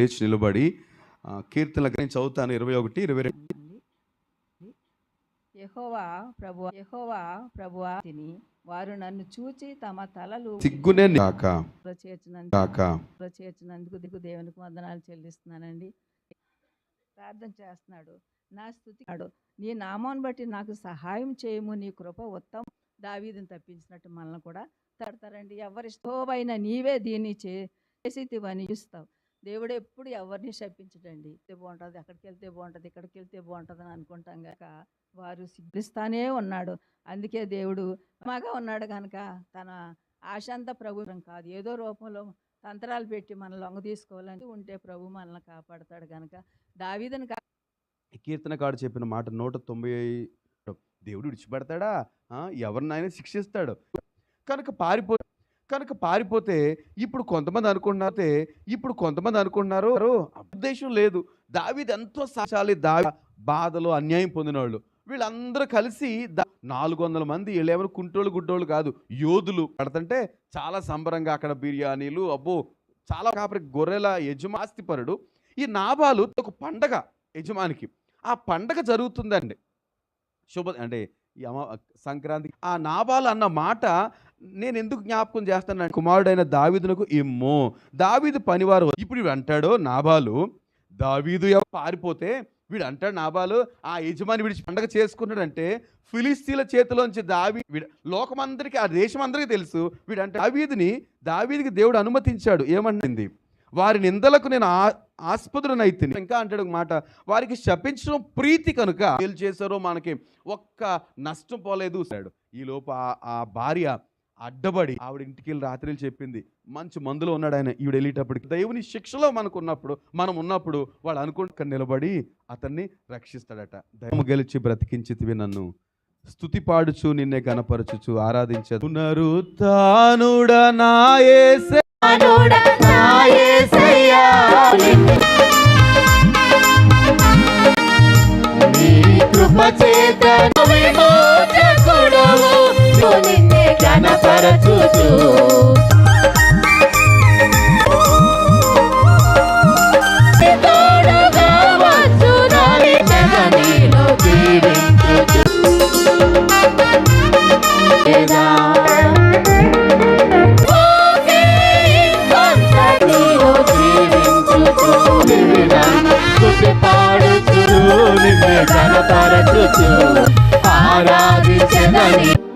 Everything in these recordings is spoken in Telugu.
లేచి నిలబడి నేను చదువుతాను. ఇరవై ఒకటి ఇరవై రెండు. యెహోవా ప్రభువా యెహోవా ప్రభువా తిని వారు నన్ను చూచి తమ తలలు సిగ్గునే కాక చేర్చినందుకు చేర్చినందుకు దిగు దేవునికి వందనాలు చెల్లిస్తున్నానండి. ప్రార్థన చేస్తున్నాడు. నా స్థుతి నాడు నీ నామాన్ని బట్టి నాకు సహాయం చేయము. నీ కృప ఉత్తమ. దావీదుని తప్పించినట్టు మనల్ని కూడా తడతారండి. ఎవరిష్టమైన నీవే దీన్ని చే చేసివని ఇస్తావు దేవుడు ఎప్పుడు ఎవరిని శపించడండి. వెళ్తే బాగుంటుంది అక్కడికి వెళ్తే బాగుంటుంది ఇక్కడికి వెళ్తే బాగుంటుంది అని అనుకుంటాం కనుక వారు సిగ్గిస్తానే ఉన్నాడు. అందుకే దేవుడు మగా ఉన్నాడు కనుక తన ఆశాంత ప్రభుత్వం కాదు. ఏదో రూపంలో తంత్రాలు పెట్టి మన లొంగ తీసుకోవాలని ఉంటే ప్రభు మనల్ని కాపాడతాడు కనుక దావీదని కా కీర్తనకాడు చెప్పిన మాట నూట తొంభై దేవుడు విడిచిపెడతాడా? ఎవరినైనా శిక్షిస్తాడు. కనుక పారిపో కనుక పారిపోతే ఇప్పుడు కొంతమంది అనుకుంటున్నారే ఇప్పుడు కొంతమంది అనుకుంటున్నారు ఉద్దేశం లేదు. దావిది ఎంతో సాక్షాలి దావి బాధలు అన్యాయం పొందినవాళ్ళు. వీళ్ళందరూ కలిసి దా- నాలుగు వందల మంది వీళ్ళేమైనా కుంటోళ్ళు గుడ్డోళ్ళు కాదు యోధులు. పడుతుంటే చాలా సంబరంగా అక్కడ బిర్యానీలు అబ్బో చాలా కాపరి గొర్రెల యజమాస్తిపరుడు ఈ నాబాలు ఒక పండగ యజమానికి. ఆ పండగ జరుగుతుందండి. శుభ అంటే యమ సంక్రాంతి ఆ నాబాలు అన్న మాట నేను ఎందుకు జ్ఞాపకం చేస్తాను? కుమారుడైన దావీదునకు ఇమ్ము. దావీదు పనివారు ఇప్పుడు వీడు అంటాడు నాబాలు దావీదు పారిపోతే వీడు అంటాడు నాబాలు ఆ యజమాని విడిచి పండగ చేసుకున్నాడంటే ఫిలిస్తీన్ల చేతిలోంచి దావి వీడు లోకమందరికీ ఆ దేశం అందరికీ తెలుసు వీడు అంటే దావీదుని దావీదికి దేవుడు అనుమతించాడు. ఏమంటుంది? వారి నిందలకు నేను ఆ ఆస్పదులనైతే ఇంకా అంటాడు ఒక మాట వారికి శపించడం ప్రీతి కనుక ఏం చేశారో మనకి ఒక్క నష్టం పోలేదు ఈ లోపు ఆ భార్య అడ్డబడి ఆవిడ ఇంటికి వెళ్ళి రాత్రి చెప్పింది. మంచి మందులో ఉన్నాడు ఆయన ఈవిడ వెళ్ళేటప్పటికి. దేవుని శిక్షలో మనకు ఉన్నప్పుడు మనం ఉన్నప్పుడు వాడు అనుకుంటూ నిలబడి అతన్ని రక్షిస్తాడట. దైవము గెలిచి బ్రతికించితివి నన్ను. స్తుతి పాడుచు నిన్నే గనపరచుచు ఆరాధించదు నరుతానుడ నాయసే. స్తుతి పాడుచు నిన్నే ఘనపరచుచు. ఆరాధించదని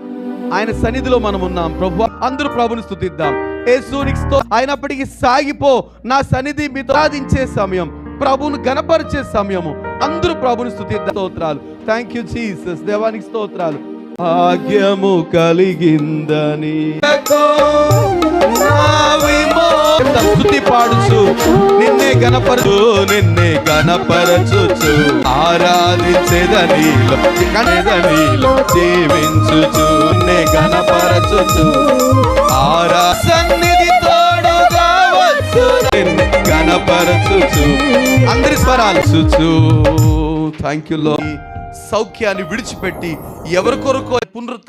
ఆయన సన్నిధిలో మనం ఉన్నాం. ప్రభు అందరూ ప్రభుని స్తుతిద్దాం. ఏసునిక్స్తో అయినప్పటికీ సాగిపో. నా సన్నిధి మితాదించే సమయం ప్రభును గనపరిచే సమయము. అందరూ ప్రభుని స్థుతిద్దాం స్తోత్రాలు. థ్యాంక్ యూ జీసస్ దేవానికి స్తోత్రాలు. భాగ్యము కలిగిందని. స్థుతి పాడుచు. నిన్నే గణపరచు నిన్నే గణపరచుచు ఆరాధించేదనిలో కనేదనిలో జీవించుచు నిన్నే గణపరచుచు ఆరా సన్నిధి తోడుగా వచ్చు. నిన్నే గణపరచుచు అందరి స్వరాలు చుచు. థ్యాంక్ యూ లో సౌఖ్యాన్ని విడిచిపెట్టి ఎవరి కొరకు పునరుత్థానం